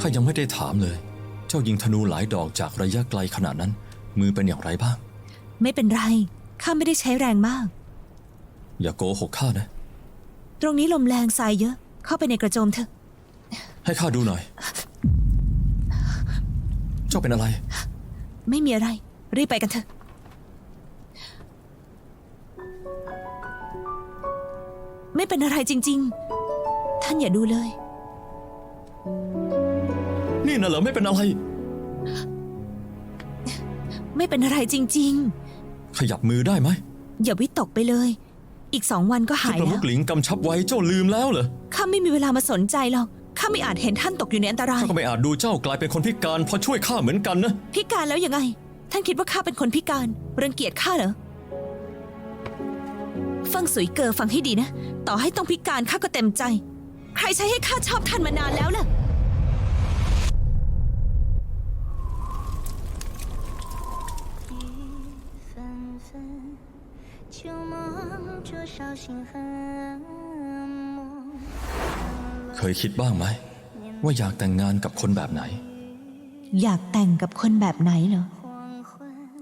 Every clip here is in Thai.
ข้ายังไม่ได้ถามเลย เจ้ายิงธนูหลายดอกจากระยะไกลขนาดนั้น มือเป็นอย่างไรบ้าง ไม่เป็นไร ข้าไม่ได้ใช้แรงมาก อย่าโกหกข้านะ ตรงนี้ลมแรงทรายเยอะ เข้าไปในกระโจมเถอะ ให้ข้าดูหน่อย เจ้าเป็นอะไร ไม่มีอะไร รีบไปกันเถอะ ไม่เป็นอะไรจริง ๆ ท่านอย่าดูเลย นี่น่ะเหรอไม่เป็นอะไร ไม่เป็นอะไรจริง ขยับมือได้ไหมๆ อย่าวิตกไปเลย อีกสองวันก็ที่หายประมุแล้ว ขหลิงกำชับไว้เจ้าลืมแล้วเหรอข้าไม่มีเวลามาสนใจหรอก ข้าไม่อาจเห็นท่านตกอยู่ในอันตราย ข้าก็ไม่อาจดูเจ้ากลายเป็นคนพิการเพราะช่วยข้าเหมือนกันนะ พิการแล้วยังไง ท่านคิดว่าข้าเป็นคนพิการ รังเกียจข้าเหรอ ฟังสุยเกอฟังให้ดีนะ ต่อให้ต้องพิการข้าก็เต็มใจ ใครใช้ให้ข้าชอบท่านมานานแล้วล่ะ 旧梦灼烧心痕漠。 เคยคิดบ้างไหม ว่าอยากแต่งงานกับคนแบบไหน อยากแต่งกับคนแบบไหนเหรอ 黄昏，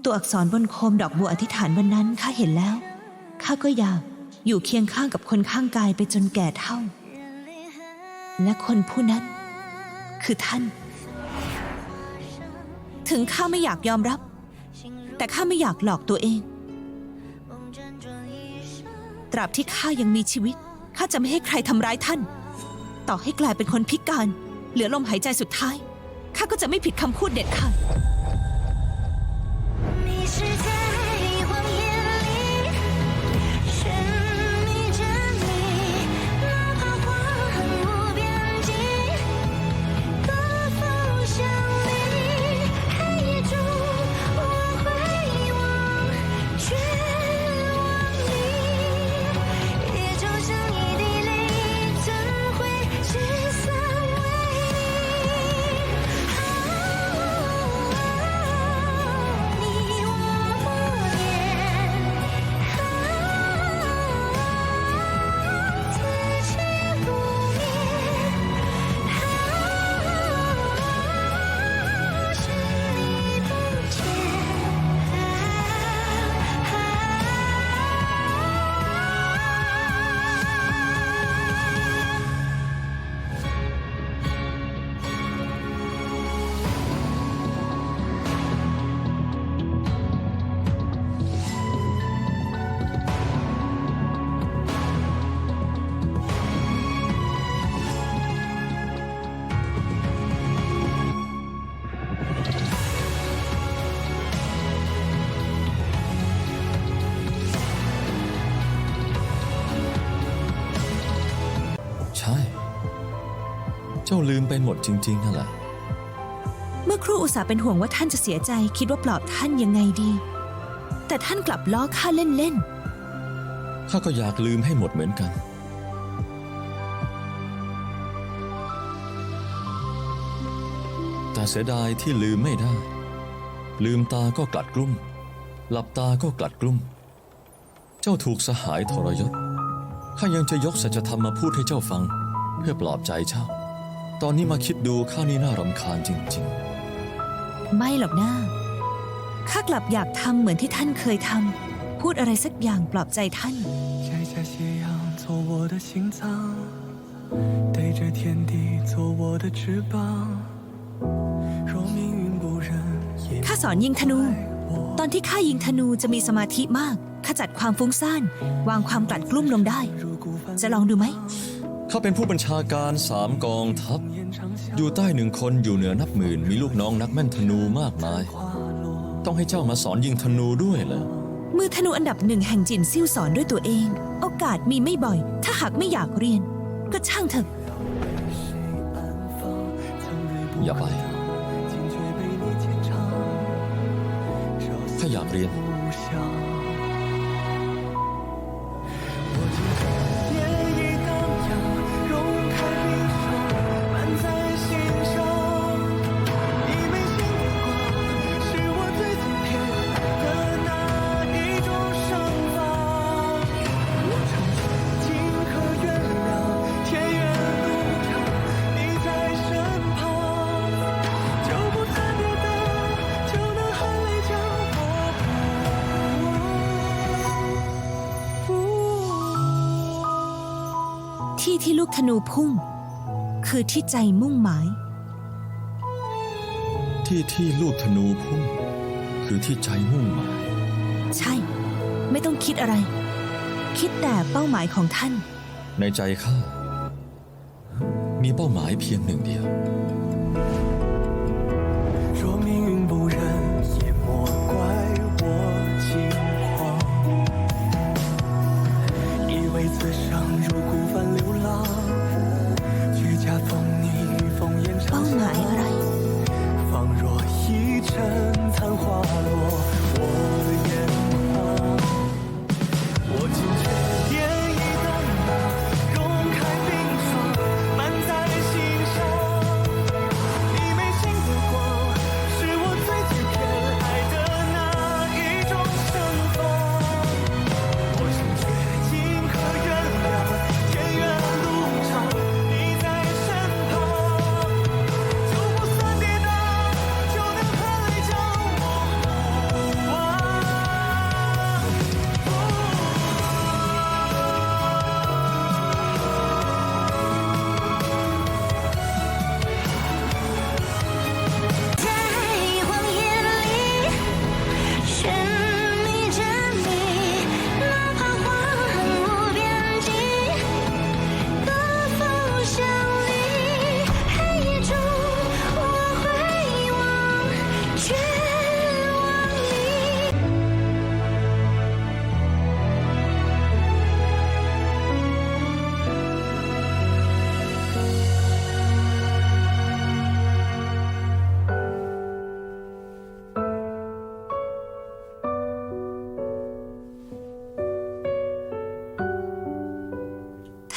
ตัวอักษรบนโคมดอกบัวอธิษฐานวันนั้นข้าเห็นแล้ว ข้าก็อยากอยู่เคียงข้างกับคนข้างกายไปจนแก่เท่า 人离恨 และคนผู้นั้น คือท่าน ถึงข้าไม่อยากยอมรับ 心如 แต่ข้าไม่อยากหลอกตัวเอง 梦辗转一生， ตราบที่ข้ายังมีชีวิตข้าจะไม่ให้ใครทำร้ายท่าน ต่อให้กลายเป็นคนพิการ เหลือลมหายใจสุดท้ายข้าก็จะไม่ผิดคำพูดเด็ดขาด เจ้าลืมไปหมดจริงๆนั่นแหละเมื่อครูอุตส่าห์เป็นห่วงว่าท่านจะเสียใจคิดว่าปลอบท่านยังไงดี แต่ท่านกลับล้อข้าเล่นข้าก็อยากลืมให้หมดเหมือนกัน แต่เสียดายที่ลืมไม่ได้ ลืมตาก็กลัดกลุ้ม หลับตาก็กลัดกลุ้ม เจ้าถูกสหายทรยศข้ายังจะยกสัจธรรมมาพูดให้เจ้าฟัง เพื่อปลอบใจเจ้า ตอนนี้มาคิดดูข้านี่น่ารำคาญจริง ๆ ไม่หรอกนะข้ากลับอยากทำเหมือนที่ท่านเคยทำพูดอะไรสักอย่างปลอบใจท่าน 摘下斜阳做我的心脏，对着天地做我的翅膀。若命运不忍，也 ข้าสอนยิงธนู ตอนที่ข้ายิงธนูจะมีสมาธิมาก ขจัดความฟุ้งซ่าน วางความกลัดกลุ้มลงได้ 如孤帆 จะลองดูไหม เขาเป็นผู้บัญชาการสามกองทัพ อยู่ใต้หนึ่งคนอยู่เหนือนับหมื่น มีลูกน้องนักแม่นธนูมากมาย ต้องให้เจ้ามาสอนยิงธนูด้วยเหรอมือธนูอันดับหนึ่งแห่งจินซิ่วสอนด้วยตัวเอง โอกาสมีไม่บ่อย ถ้าหากไม่อยากเรียน ก็ช่างเถอะอย่าไป ถ้าอยากเรียน ที่ที่ลูกธนูพุ่ง คือที่ใจมุ่งหมาย ที่ที่ลูกธนูพุ่ง คือที่ใจมุ่งหมาย ใช่ ไม่ต้องคิดอะไร คิดแต่เป้าหมายของท่าน ในใจข้ามีเป้าหมายเพียงหนึ่งเดียว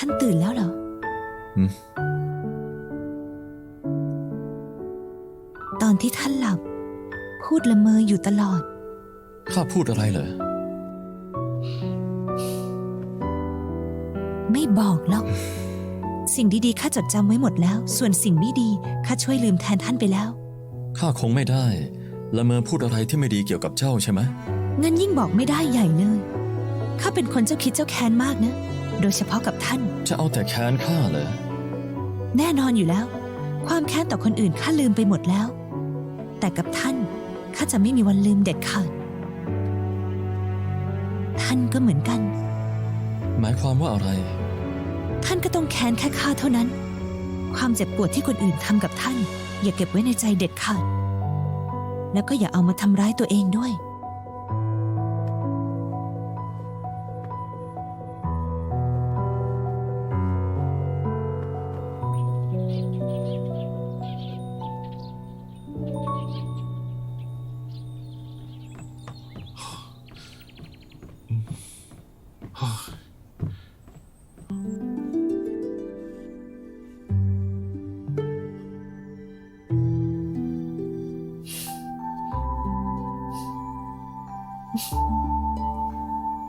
านตื่นแล้วเหรออืมตอนที่ท่านหลับ พูดละเมออยู่ตลอด ข้าพูดอะไรเหรอ ไม่บอกหรอก สิ่งดีๆข้าจดจำไว้หมดแล้ว ส่วนสิ่งไม่ดีข้าช่วยลืมแทนท่านไปแล้ว ข้าคงไม่ได้ ละเมอพูดอะไรที่ไม่ดีเกี่ยวกับเจ้าใช่ไหมงั้นยิ่งบอกไม่ได้ใหญ่เลย ข้าเป็นคนเจ้าคิดเจ้าแค้นมากนะ โดยเฉพาะกับท่าน จะเอาแต่แค้นข้าเหรอแน่นอนอยู่แล้ว ความแค้นต่อคนอื่นข้าลืมไปหมดแล้ว แต่กับท่านข้าจะไม่มีวันลืมเด็ดขาดท่านก็เหมือนกัน หมายความว่าอะไร ท่านก็ต้องแค้นแค่ข้าเท่านั้น ความเจ็บปวดที่คนอื่นทำกับท่าน อย่าเก็บไว้ในใจเด็ดขาดแล้วก็อย่าเอามาทำร้ายตัวเองด้วย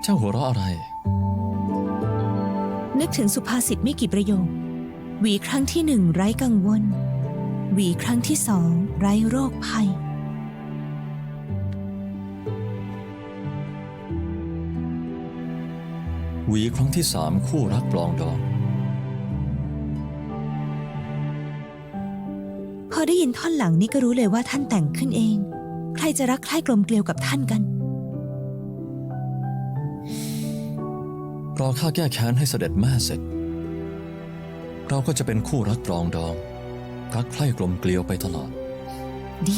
เจ้าหัวเราะอะไร นึกถึงสุภาษิตไม่กี่ประโยค หวีครั้งที่หนึ่งไร้กังวล หวีครั้งที่สองไร้โรคภัย หวีครั้งที่สามคู่รักปลองดอง พอได้ยินท่อนหลังนี้ก็รู้เลยว่าท่านแต่งขึ้นเอง ใครจะรักใคร่กลมเกลียวกับท่านกัน รอข้าแก้แค้นให้เสด็จแม่เสร็จ เราก็จะเป็นคู่รักปรองดอง รักใคร่กลมเกลียวไปตลอด ดี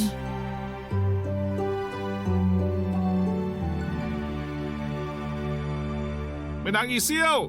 แม่นางอีเซี่ยว